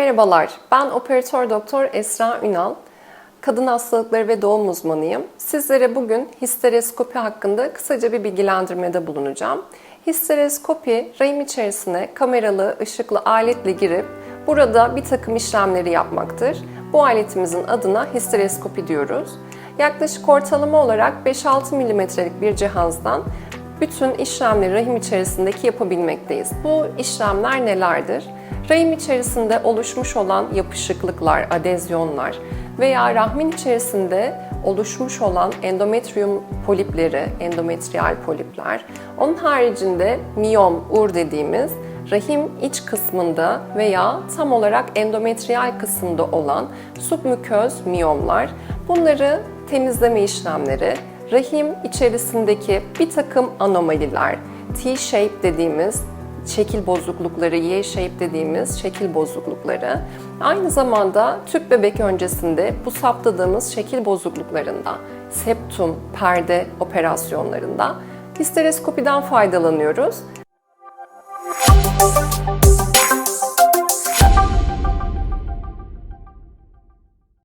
Merhabalar, ben operatör doktor Esra Ünal. Kadın hastalıkları ve doğum uzmanıyım. Sizlere bugün histeroskopi hakkında kısaca bir bilgilendirmede bulunacağım. Histeroskopi, rahim içerisine kameralı, ışıklı aletle girip burada bir takım işlemleri yapmaktır. Bu aletimizin adına histeroskopi diyoruz. Yaklaşık ortalama olarak 5-6 milimetrelik bir cihazdan bütün işlemleri rahim içerisindeki yapabilmekteyiz. Bu işlemler nelerdir? Rahim içerisinde oluşmuş olan yapışıklıklar, adezyonlar veya rahmin içerisinde oluşmuş olan endometrium polipleri, endometriyal polipler, onun haricinde miyom, ur dediğimiz rahim iç kısmında veya tam olarak endometriyal kısmında olan submüköz miyomlar, bunları temizleme işlemleri, rahim içerisindeki bir takım anomaliler, T-shape dediğimiz şekil bozuklukları, Y-shape dediğimiz şekil bozuklukları, aynı zamanda tüp bebek öncesinde bu saptadığımız şekil bozukluklarında, septum, perde operasyonlarında histeroskopiden faydalanıyoruz.